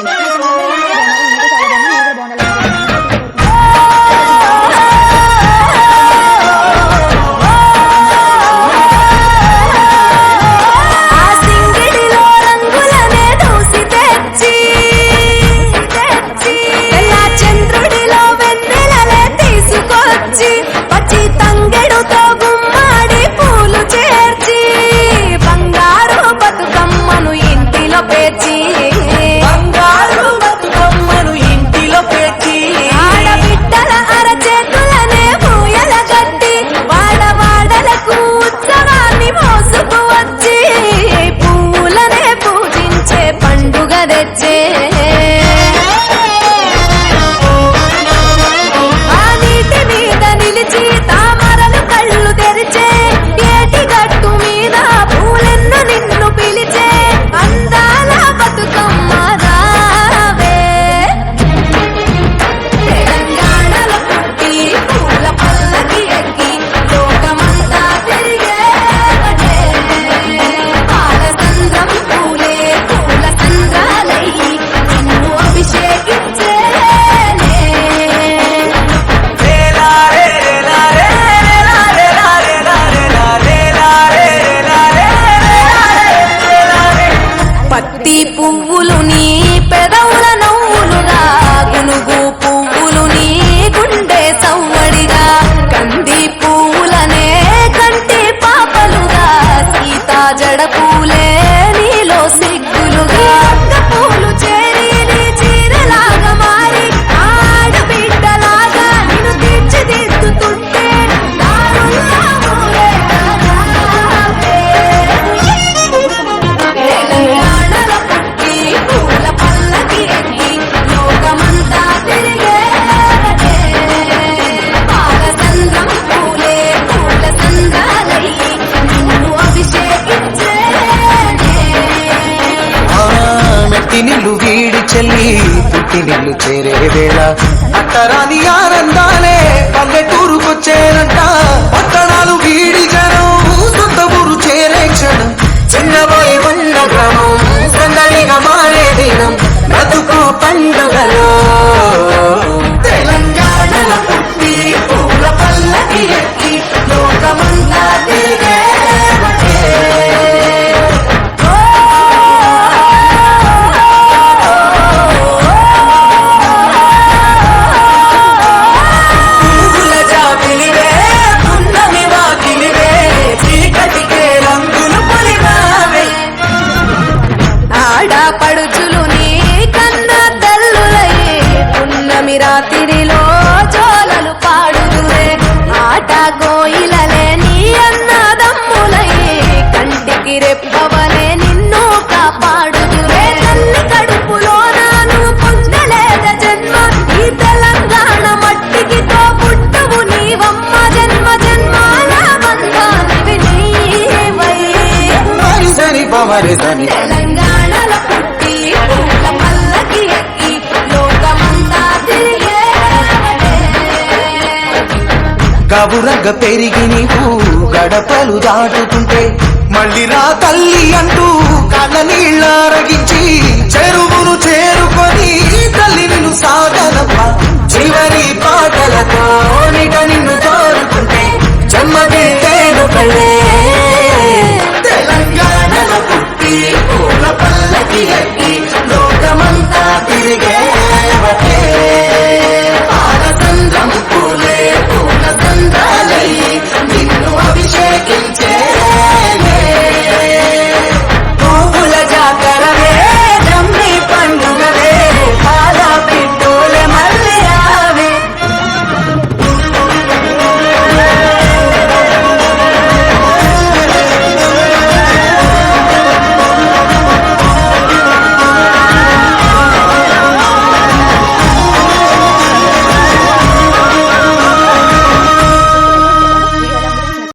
Thank you. That's it. నిన్ను చేరేదేలా అట్టరాని ఆనందాలే పల్లెటూరుకు పల్లెటూరుకొచ్చేనంట పట్టణాలు వీడి జనం సొంత ఊరు చేరే క్షణం. చిన్నబోయి పండగము సందడిగా మారే దినం. బతుకు పండుగలో. గొప్పవలే నిన్ను కాపాడుదువే తల్లి కడుపులో నాను పొందలేద జన్మ? ఈ తెలంగాణ మట్టికితో పుట్టవు నీవమ్మ జన్మ జన్మాల బంధానివి నీవై సరి పవరి సని గబురగ పెరిగి నీవు గడపలు దాటుతుంటే మళ్ళీ నా తల్లి అంటూ కళ్ళ నీళ్ళారగించి చెరువును చేరుకొని